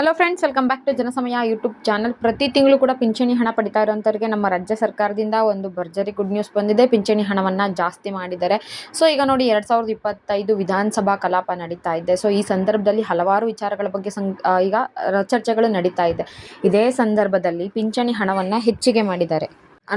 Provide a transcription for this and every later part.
Hello friends welcome back to Janasamaya YouTube channel ಪ್ರತಿ ತಿಂಗಳು ಕೂಡ ಪಿಂಚಣಿ ಹಣ ಪಡಿತಾ ಇರೋಂಥವ್ರಿಗೆ ನಮ್ಮ ರಾಜ್ಯ ಸರ್ಕಾರದಿಂದ ಒಂದು ಭರ್ಜರಿ ಗುಡ್ ನ್ಯೂಸ್ ಬಂದಿದೆ. ಪಿಂಚಣಿ ಹಣವನ್ನು ಜಾಸ್ತಿ ಮಾಡಿದ್ದಾರೆ. ಸೊ ಈಗ ನೋಡಿ ಎರಡು ಸಾವಿರದ ಇಪ್ಪತ್ತೈದು ವಿಧಾನಸಭಾ ಕಲಾಪ ನಡೀತಾ ಇದೆ. ಸೊ ಈ ಸಂದರ್ಭದಲ್ಲಿ ಹಲವಾರು ವಿಚಾರಗಳ ಬಗ್ಗೆ ಸಂ ಈಗ ಚರ್ಚೆಗಳು ನಡೀತಾ ಇದೆ. ಇದೇ ಸಂದರ್ಭದಲ್ಲಿ ಪಿಂಚಣಿ ಹಣವನ್ನು ಹೆಚ್ಚಿಗೆ ಮಾಡಿದ್ದಾರೆ.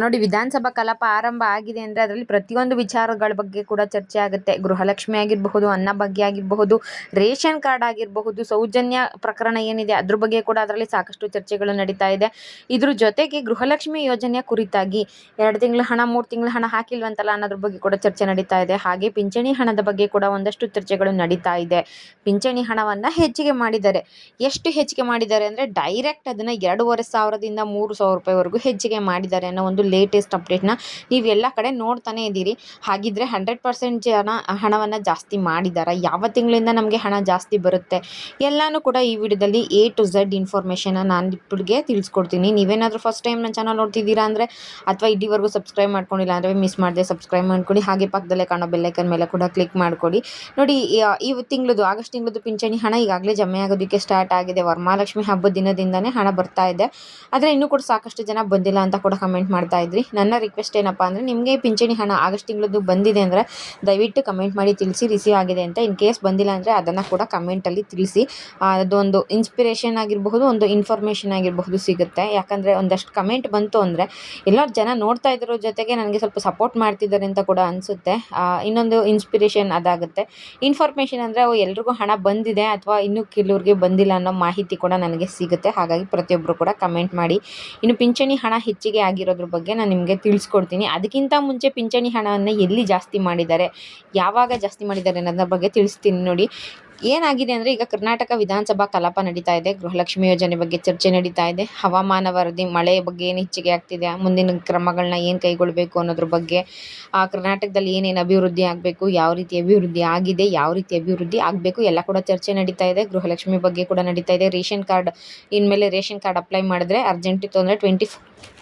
ನೋಡಿ ವಿಧಾನಸಭಾ ಕಲಾಪ ಆರಂಭ ಆಗಿದೆ ಅಂದರೆ ಅದರಲ್ಲಿ ಪ್ರತಿಯೊಂದು ವಿಚಾರಗಳ ಬಗ್ಗೆ ಕೂಡ ಚರ್ಚೆ ಆಗುತ್ತೆ. ಗೃಹಲಕ್ಷ್ಮಿ ಆಗಿರಬಹುದು, ಅನ್ನ ಬಗ್ಗೆ ಆಗಿರಬಹುದು, ರೇಷನ್ ಕಾರ್ಡ್ ಆಗಿರಬಹುದು, ಸೌಜನ್ಯ ಪ್ರಕರಣ ಏನಿದೆ ಅದ್ರ ಬಗ್ಗೆ ಕೂಡ ಅದರಲ್ಲಿ ಸಾಕಷ್ಟು ಚರ್ಚೆಗಳು ನಡೀತಾ ಇದೆ. ಇದ್ರ ಜೊತೆಗೆ ಗೃಹಲಕ್ಷ್ಮಿ ಯೋಜನೆಯ ಕುರಿತಾಗಿ ಎರಡು ತಿಂಗಳ ಹಣ, ಮೂರು ತಿಂಗಳ ಹಣ ಹಾಕಿಲ್ವಂತಲ್ಲ ಅನ್ನೋದ್ರ ಬಗ್ಗೆ ಕೂಡ ಚರ್ಚೆ ನಡೀತಾ ಇದೆ. ಹಾಗೆ ಪಿಂಚಣಿ ಹಣದ ಬಗ್ಗೆ ಕೂಡ ಒಂದಷ್ಟು ಚರ್ಚೆಗಳು ನಡೀತಾ ಇದೆ. ಪಿಂಚಣಿ ಹಣವನ್ನು ಹೆಚ್ಚಿಗೆ ಮಾಡಿದ್ದಾರೆ ಎಷ್ಟು ಹೆಚ್ಚಿಗೆ ಮಾಡಿದ್ದಾರೆ ಅಂದರೆ ಡೈರೆಕ್ಟ್ ಅದನ್ನು ಎರಡೂವರೆ ಸಾವಿರದಿಂದ ಮೂರು ಸಾವಿರ ರೂಪಾಯಿವರೆಗೂ ಹೆಚ್ಚಿಗೆ ಮಾಡಿದ್ದಾರೆ ಅನ್ನೋ ಒಂದು ಲೇಟೆಸ್ಟ್ ಅಪ್ಡೇಟ್ನ ನೀವು ಎಲ್ಲ ಕಡೆ ನೋಡ್ತಾನೆ ಇದ್ದೀರಿ. ಹಾಗಿದ್ರೆ ಹಂಡ್ರೆಡ್ ಪರ್ಸೆಂಟ್ ಜನ ಹಣವನ್ನು ಜಾಸ್ತಿ ಮಾಡಿದ್ದಾರೆ ಯಾವ ತಿಂಗಳಿಂದ ನಮಗೆ ಹಣ ಜಾಸ್ತಿ ಬರುತ್ತೆ? ಎಲ್ಲಾನು ಕೂಡ ಈ ವಿಡಿಯೋದಲ್ಲಿ ಎ ಟು ಝೆಡ್ ಇನ್ಫಾರ್ಮೇಷನ್ನ ನಾನು ಇಬ್ಬರಿಗೆ ತಿಳಿಸ್ಕೊಡ್ತೀನಿ. ನೀವೇನಾದರೂ ಫಸ್ಟ್ ಟೈಮ್ ನನ್ನ ಚಾನಲ್ ನೋಡ್ತಿದ್ದೀರಾ ಅಂದರೆ, ಅಥವಾ ಇಡೀವರೆಗೂ ಸಬ್ಸ್ಕ್ರೈಬ್ ಮಾಡ್ಕೊಂಡಿಲ್ಲ ಅಂದರೆ ಮಿಸ್ ಮಾಡಿದೆ ಸಬ್ಸ್ಕ್ರೈಬ್ ಮಾಡ್ಕೊಳ್ಳಿ. ಹಾಗೆ ಪಕ್ಕದಲ್ಲೇ ಕಾಣೋ ಬೆಲ್ಲೈಕನ್ ಮೇಲೆ ಕೂಡ ಕ್ಲಿಕ್ ಮಾಡ್ಕೊಡಿ ನೋಡಿ, ಈ- ತಿಂಗಳದು, ಆಗಸ್ಟ್ ತಿಂಗಳದು ಪಿಂಚಣಿ ಹಣ ಈಗಾಗಲೇ ಜಮೆ ಆಗೋದಕ್ಕೆ ಸ್ಟಾರ್ಟ್ ಆಗಿದೆ. ವರಮಹಾಲಕ್ಷ್ಮಿ ಹಬ್ಬದ ದಿನದಿಂದನೇ ಹಣ ಬರ್ತಾ ಇದೆ. ಆದರೆ ಇನ್ನೂ ಕೂಡ ಸಾಕಷ್ಟು ಜನ ಬಂದಿಲ್ಲ ಅಂತ ಕೂಡ ಕಮೆಂಟ್ ಮಾಡ್ತಾ ಇದ್ರಿ. ನನ್ನ ರಿಕ್ವೆಸ್ಟ್ ಏನಪ್ಪ ಅಂದರೆ, ನಿಮಗೆ ಪಿಂಚಣಿ ಹಣ ಆಗಸ್ಟ್ ತಿಂಗಳದ್ದು ಬಂದಿದೆ ಅಂದರೆ ದಯವಿಟ್ಟು ಕಮೆಂಟ್ ಮಾಡಿ ತಿಳಿಸಿ ರಿಸೀವ್ ಆಗಿದೆ ಅಂತ. ಇನ್ ಕೇಸ್ ಬಂದಿಲ್ಲ ಅಂದರೆ ಅದನ್ನು ಕೂಡ ಕಮೆಂಟಲ್ಲಿ ತಿಳಿಸಿ. ಅದೊಂದು ಇನ್ಸ್ಪಿರೇಷನ್ ಆಗಿರಬಹುದು, ಒಂದು ಇನ್ಫಾರ್ಮೇಷನ್ ಆಗಿರಬಹುದು ಸಿಗುತ್ತೆ. ಯಾಕಂದರೆ ಒಂದಷ್ಟು ಕಮೆಂಟ್ ಬಂತು ಅಂದರೆ ಎಲ್ಲರೂ ಜನ ನೋಡ್ತಾ ಇದ್ರ ಜೊತೆಗೆ ನನಗೆ ಸ್ವಲ್ಪ ಸಪೋರ್ಟ್ ಮಾಡ್ತಿದ್ದಾರೆ ಅಂತ ಕೂಡ ಅನಿಸುತ್ತೆ. ಇನ್ನೊಂದು ಇನ್ಸ್ಪಿರೇಷನ್ ಅದಾಗುತ್ತೆ. ಇನ್ಫಾರ್ಮೇಷನ್ ಅಂದರೆ ಎಲ್ರಿಗೂ ಹಣ ಬಂದಿದೆ ಅಥವಾ ಇನ್ನೂ ಕೆಲವ್ರಿಗೆ ಬಂದಿಲ್ಲ ಅನ್ನೋ ಮಾಹಿತಿ ಕೂಡ ನನಗೆ ಸಿಗುತ್ತೆ. ಹಾಗಾಗಿ ಪ್ರತಿಯೊಬ್ಬರು ಕೂಡ ಕಮೆಂಟ್ ಮಾಡಿ. ಇನ್ನು ಪಿಂಚಣಿ ಹಣ ಹೆಚ್ಚಿಗೆ ಆಗಿರೋದ್ರ ಬಗ್ಗೆ ನಾನು ನಿಮಗೆ ತಿಳಿಸ್ಕೊಡ್ತೀನಿ. ಅದಕ್ಕಿಂತ ಮುಂಚೆ ಪಿಂಚಣಿ ಹಣವನ್ನು ಎಲ್ಲಿ ಜಾಸ್ತಿ ಮಾಡಿದ್ದಾರೆ, ಯಾವಾಗ ಜಾಸ್ತಿ ಮಾಡಿದ್ದಾರೆ ಅನ್ನೋದ್ರ ಬಗ್ಗೆ ತಿಳಿಸ್ತೀನಿ ನೋಡಿ. ಏನಾಗಿದೆ ಅಂದರೆ ಈಗ ಕರ್ನಾಟಕ ವಿಧಾನಸಭಾ ಕಲಾಪ ನಡೀತಾ ಇದೆ, ಗೃಹಲಕ್ಷ್ಮಿ ಯೋಜನೆ ಬಗ್ಗೆ ಚರ್ಚೆ ನಡೀತಾ ಇದೆ, ಹವಾಮಾನ ವರದಿ ಮಳೆ ಬಗ್ಗೆ ಏನು ಹೆಚ್ಚಿಗೆ ಆಗ್ತಿದೆ, ಮುಂದಿನ ಕ್ರಮಗಳನ್ನ ಏನು ಕೈಗೊಳ್ಳಬೇಕು ಅನ್ನೋದ್ರ ಬಗ್ಗೆ, ಆ ಕರ್ನಾಟಕದಲ್ಲಿ ಏನೇನು ಅಭಿವೃದ್ಧಿ ಆಗಬೇಕು, ಯಾವ ರೀತಿ ಅಭಿವೃದ್ಧಿ ಆಗಿದೆ, ಯಾವ ರೀತಿ ಅಭಿವೃದ್ಧಿ ಆಗಬೇಕು, ಎಲ್ಲ ಕೂಡ ಚರ್ಚೆ ನಡೀತಾ ಇದೆ, ಗೃಹಲಕ್ಷ್ಮಿ ಬಗ್ಗೆ ಕೂಡ ನಡೀತಾ ಇದೆ. ರೇಷನ್ ಕಾರ್ಡ್, ಇನ್ಮೇಲೆ ರೇಷನ್ ಕಾರ್ಡ್ ಅಪ್ಲೈ ಮಾಡಿದ್ರೆ ಅರ್ಜೆಂಟ್ ಇತ್ತು ಅಂದರೆ ಟ್ವೆಂಟಿ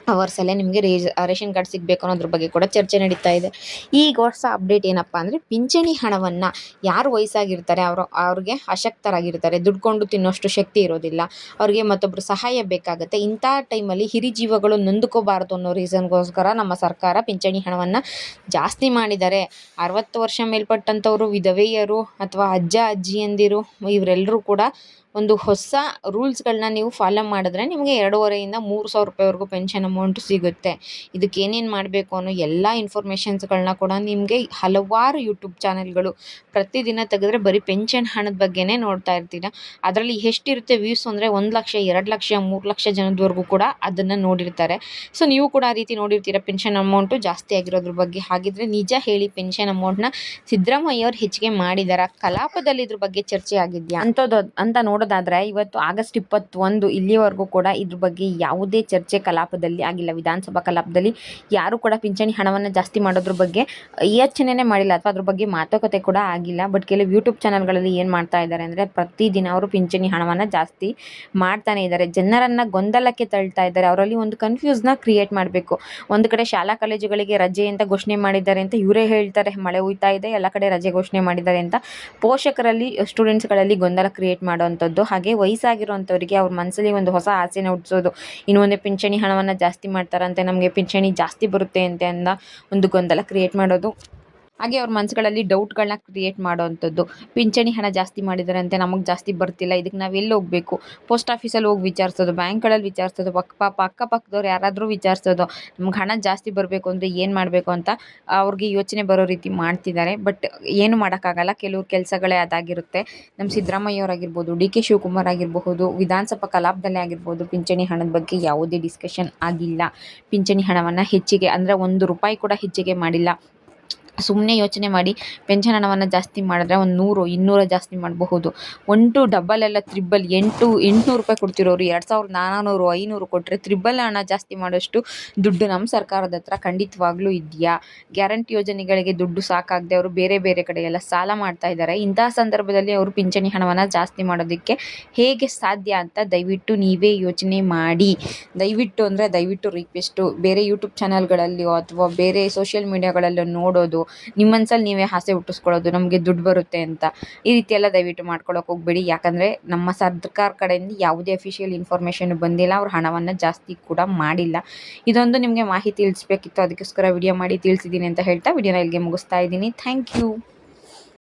ಅವರ್ಸಲ್ಲೇ ನಿಮಗೆ ರೇಜ್ ರೇಷನ್ ಕಾರ್ಡ್ ಸಿಗಬೇಕು ಅನ್ನೋದ್ರ ಬಗ್ಗೆ ಕೂಡ ಚರ್ಚೆ ನಡೀತಾ ಇದೆ. ಈಗ ಹೊಸ ಅಪ್ಡೇಟ್ ಏನಪ್ಪ ಅಂದರೆ ಪಿಂಚಣಿ ಹಣವನ್ನು ಯಾರು ವಯಸ್ಸಾಗಿರ್ತಾರೆ ಅವರು, ಅವ್ರಿಗೆ ಅಶಕ್ತರಾಗಿರ್ತಾರೆ, ದುಡ್ಕೊಂಡು ತಿನ್ನೋಷ್ಟು ಶಕ್ತಿ ಇರೋದಿಲ್ಲ. ಅವ್ರಿಗೆ ಮತ್ತೊಬ್ಬರು ಸಹಾಯ ಬೇಕಾಗುತ್ತೆ. ಇಂಥ ಟೈಮಲ್ಲಿ ಹಿರಿಜೀವಗಳು ನೊಂದ್ಕೋಬಾರ್ದು ಅನ್ನೋ ರೀಸನ್ಗೋಸ್ಕರ ನಮ್ಮ ಸರ್ಕಾರ ಪಿಂಚಣಿ ಹಣವನ್ನು ಜಾಸ್ತಿ ಮಾಡಿದ್ದಾರೆ. ಅರವತ್ತು ವರ್ಷ ಮೇಲ್ಪಟ್ಟಂಥವರು ವಿಧವೆಯರು ಅಥವಾ ಅಜ್ಜ, ಅಜ್ಜಿಯಂದಿರು ಇವರೆಲ್ಲರೂ ಕೂಡ ಒಂದು ಹೊಸ ರೂಲ್ಸ್ಗಳನ್ನ ನೀವು ಫಾಲೋ ಮಾಡಿದ್ರೆ ನಿಮಗೆ ಎರಡೂವರೆಯಿಂದ ಮೂರು ಸಾವಿರ ರೂಪಾಯಿವರೆಗೂ ಪೆನ್ಷನ್ ಅಮೌಂಟ್ ಸಿಗುತ್ತೆ. ಇದಕ್ಕೆ ಏನೇನು ಮಾಡಬೇಕು ಅನ್ನೋ ಎಲ್ಲ ಇನ್ಫಾರ್ಮೇಷನ್ಸ್ಗಳನ್ನ ಕೂಡ ನಿಮಗೆ ಹಲವಾರು ಯೂಟ್ಯೂಬ್ ಚಾನೆಲ್ಗಳು ಪ್ರತಿದಿನ ತೆಗೆದ್ರೆ ಬರೀ ಪೆನ್ಷನ್ ಹಣದ ಬಗ್ಗೆನೇ ನೋಡ್ತಾ ಇರ್ತೀರ. ಅದರಲ್ಲಿ ಎಷ್ಟಿರುತ್ತೆ ವ್ಯೂಸ್ ಅಂದರೆ ಒಂದು ಲಕ್ಷ, ಎರಡು ಲಕ್ಷ, ಮೂರು ಲಕ್ಷ ಜನದವರೆಗೂ ಕೂಡ ಅದನ್ನು ನೋಡಿರ್ತಾರೆ. ಸೊ ನೀವು ಕೂಡ ಆ ರೀತಿ ನೋಡಿರ್ತೀರ ಪೆನ್ಷನ್ ಅಮೌಂಟು ಜಾಸ್ತಿ ಆಗಿರೋದ್ರ ಬಗ್ಗೆ. ಹಾಗಿದ್ರೆ ನಿಜ ಹೇಳಿ ಪೆನ್ಷನ್ ಅಮೌಂಟ್ನ ಸಿದ್ದರಾಮಯ್ಯ ಅವ್ರು ಹೆಚ್ಚಿಗೆ ಮಾಡಿದಾರ? ಕಲಾಪದಲ್ಲಿ ಇದ್ರ ಬಗ್ಗೆ ಚರ್ಚೆ ಆಗಿದೆಯಾ? ಅಂಥದ್ದು ಅಂತ ನೋಡೋದಾದ್ರೆ ಇವತ್ತು ಆಗಸ್ಟ್ ಇಪ್ಪತ್ತೊಂದು ಇಲ್ಲಿವರೆಗೂ ಕೂಡ ಇದ್ರ ಬಗ್ಗೆ ಯಾವುದೇ ಚರ್ಚೆ ಕಲಾಪದಲ್ಲಿ ಆಗಿಲ್ಲ. ವಿಧಾನಸಭಾ ಕಲಾಪದಲ್ಲಿ ಯಾರು ಕೂಡ ಪಿಂಚಣಿ ಹಣವನ್ನು ಜಾಸ್ತಿ ಮಾಡೋದ್ರ ಬಗ್ಗೆ ಯೋಚನೆನೇ ಮಾಡಿಲ್ಲ ಅಥವಾ ಅದ್ರ ಬಗ್ಗೆ ಮಾತುಕತೆ ಕೂಡ ಆಗಿಲ್ಲ. ಬಟ್ ಕೆಲವು ಯೂಟ್ಯೂಬ್ ಚಾನಲ್ಗಳಲ್ಲಿ ಏನು ಮಾಡ್ತಾ ಇದ್ದಾರೆ ಅಂದರೆ ಪ್ರತಿದಿನ ಅವರು ಪಿಂಚಣಿ ಹಣವನ್ನು ಜಾಸ್ತಿ ಮಾಡ್ತಾನೆ ಇದ್ದಾರೆ. ಜನರನ್ನು ಗೊಂದಲಕ್ಕೆ ತಳ್ತಾ ಇದ್ದಾರೆ. ಅವರಲ್ಲಿ ಒಂದು ಕನ್ಫ್ಯೂಸ್ನ ಕ್ರಿಯೇಟ್ ಮಾಡಬೇಕು. ಒಂದು ಕಡೆ ಶಾಲಾ ಕಾಲೇಜುಗಳಿಗೆ ರಜೆ ಅಂತ ಘೋಷಣೆ ಮಾಡಿದ್ದಾರೆ ಅಂತ ಇವರೇ ಹೇಳ್ತಾರೆ. ಮಳೆ ಹುಯ್ತಾ ಇದೆ, ಎಲ್ಲ ಕಡೆ ರಜೆ ಘೋಷಣೆ ಮಾಡಿದ್ದಾರೆ ಅಂತ ಪೋಷಕರಲ್ಲಿ ಸ್ಟೂಡೆಂಟ್ಸ್ಗಳಲ್ಲಿ ಗೊಂದಲ ಕ್ರಿಯೇಟ್ ಮಾಡೋವಂಥದ್ದು. ಹಾಗೆ ವಯಸ್ಸಾಗಿರುವಂಥವ್ರಿಗೆ ಅವ್ರ ಮನಸ್ಸಲ್ಲಿ ಒಂದು ಹೊಸ ಆಸೆನ ಹುಟ್ಟಿಸೋದು ಇನ್ನು ಮುಂದೆ ಪಿಂಚಣಿ ಹಣವನ್ನು ಜಾಸ್ತಿ ಮಾಡ್ತಾರಂತೆ, ನಮಗೆ ಪಿಂಚಣಿ ಜಾಸ್ತಿ ಬರುತ್ತೆ ಅಂತೆ ಅಂದ ಒಂದು ಗೊಂದಲ ಕ್ರಿಯೇಟ್ ಮಾಡೋದು. ಹಾಗೆ ಅವ್ರ ಮನಸ್ಸುಗಳಲ್ಲಿ ಡೌಟ್ಗಳನ್ನ ಕ್ರಿಯೇಟ್ ಮಾಡೋವಂಥದ್ದು ಪಿಂಚಣಿ ಹಣ ಜಾಸ್ತಿ ಮಾಡಿದಾರಂತೆ, ನಮಗೆ ಜಾಸ್ತಿ ಬರ್ತಿಲ್ಲ ಇದಕ್ಕೆ ನಾವು ಎಲ್ಲಿ ಹೋಗಬೇಕು? ಪೋಸ್ಟ್ ಆಫೀಸಲ್ಲಿ ಹೋಗಿ ವಿಚಾರಿಸೋದು, ಬ್ಯಾಂಕ್ಗಳಲ್ಲಿ ವಿಚಾರಿಸೋದು ಪಕ್ಕ ಪಾಪ ಅಕ್ಕಪಕ್ಕದವ್ರು ಯಾರಾದರೂ ವಿಚಾರಿಸೋದು, ನಮ್ಗೆ ಹಣ ಜಾಸ್ತಿ ಬರಬೇಕು ಅಂದರೆ ಏನು ಮಾಡಬೇಕು ಅಂತ ಅವ್ರಿಗೆ ಯೋಚನೆ ಬರೋ ರೀತಿ ಮಾಡ್ತಿದ್ದಾರೆ. ಬಟ್ ಏನು ಮಾಡೋಕ್ಕಾಗಲ್ಲ ಕೆಲವು ಕೆಲಸಗಳೇ ಅದಾಗಿರುತ್ತೆ. ನಮ್ಮ ಸಿದ್ದರಾಮಯ್ಯ ಅವರಾಗಿರ್ಬೋದು ಡಿ ಕೆ ಶಿವಕುಮಾರ್ ಆಗಿರಬಹುದು, ವಿಧಾನಸಭಾ ಕಲಾಪದಲ್ಲೇ ಆಗಿರ್ಬೋದು, ಪಿಂಚಣಿ ಹಣದ ಬಗ್ಗೆ ಯಾವುದೇ ಡಿಸ್ಕಷನ್ ಆಗಿಲ್ಲ. ಪಿಂಚಣಿ ಹಣವನ್ನು ಹೆಚ್ಚಿಗೆ, ಅಂದರೆ ಒಂದು ರೂಪಾಯಿ ಕೂಡ ಹೆಚ್ಚಿಗೆ ಮಾಡಿಲ್ಲ. ಸುಮ್ಮನೆ ಯೋಚನೆ ಮಾಡಿ ಪೆನ್ಷನ್ ಹಣವನ್ನು ಜಾಸ್ತಿ ಮಾಡಿದ್ರೆ ಒಂದು ನೂರು, ಇನ್ನೂರು ಜಾಸ್ತಿ ಮಾಡಬಹುದು. ಒನ್ ಟು ಡಬಲ್ ಎಲ್ಲ ತ್ರಿಬಲ್ ಎಂಟು, ಎಂಟುನೂರು ರೂಪಾಯಿ ಕೊಡ್ತಿರೋರು. ಎರಡು ಸಾವಿರದ ನಾನೂರು, ಐನೂರು ಕೊಟ್ಟರೆ ತ್ರಿಬಲ್ ಹಣ ಜಾಸ್ತಿ ಮಾಡೋಷ್ಟು ದುಡ್ಡು ನಮ್ಮ ಸರ್ಕಾರದ ಹತ್ರ ಖಂಡಿತವಾಗ್ಲೂ ಇದೆಯಾ? ಗ್ಯಾರಂಟಿ ಯೋಜನೆಗಳಿಗೆ ದುಡ್ಡು ಸಾಕಾಗದೆ ಅವರು ಬೇರೆ ಬೇರೆ ಕಡೆ ಎಲ್ಲ ಸಾಲ ಮಾಡ್ತಾ ಇದ್ದಾರೆ ಇಂತಹ ಸಂದರ್ಭದಲ್ಲಿ ಅವರು ಪಿಂಚಣಿ ಹಣವನ್ನು ಜಾಸ್ತಿ ಮಾಡೋದಕ್ಕೆ ಹೇಗೆ ಸಾಧ್ಯ ಅಂತ ದಯವಿಟ್ಟು ನೀವೇ ಯೋಚನೆ ಮಾಡಿ. ದಯವಿಟ್ಟು ಅಂದರೆ ದಯವಿಟ್ಟು ರಿಕ್ವೆಸ್ಟು ಬೇರೆ ಯೂಟ್ಯೂಬ್ ಚಾನಲ್ಗಳಲ್ಲಿಯೋ ಅಥವಾ ಬೇರೆ ಸೋಷಿಯಲ್ ಮೀಡಿಯಾಗಳಲ್ಲೋ ನೋಡೋದು ನಿಮ್ಮ ಮನ್ಸಲ್ಲಿ ನೀವೇ ಆಸೆ ಹುಟ್ಟಿಸ್ಕೊಳ್ಳೋದು, ನಮಗೆ ದುಡ್ಡು ಬರುತ್ತೆ ಅಂತ. ಈ ರೀತಿ ಎಲ್ಲ ದಯವಿಟ್ಟು ಮಾಡ್ಕೊಳಕ್ಕೆ ಹೋಗ್ಬೇಡಿ. ಯಾಕಂದರೆ ನಮ್ಮ ಸರ್ಕಾರ ಕಡೆಯಿಂದ ಯಾವುದೇ ಅಫಿಷಿಯಲ್ ಇನ್ಫಾರ್ಮೇಷನ್ ಬಂದಿಲ್ಲ. ಅವ್ರು ಹಣವನ್ನು ಜಾಸ್ತಿ ಕೂಡ ಮಾಡಿಲ್ಲ. ಇದೊಂದು ನಿಮಗೆ ಮಾಹಿತಿ ತಿಳಿಸ್ಬೇಕಿತ್ತು. ಅದಕ್ಕೋಸ್ಕರ ವಿಡಿಯೋ ಮಾಡಿ ತಿಳಿಸಿದ್ದೀನಿ ಅಂತ ಹೇಳ್ತಾ ವಿಡಿಯೋನ ಇಲ್ಲಿಗೆ ಮುಗಿಸ್ತಾ ಇದ್ದೀನಿ. Thank you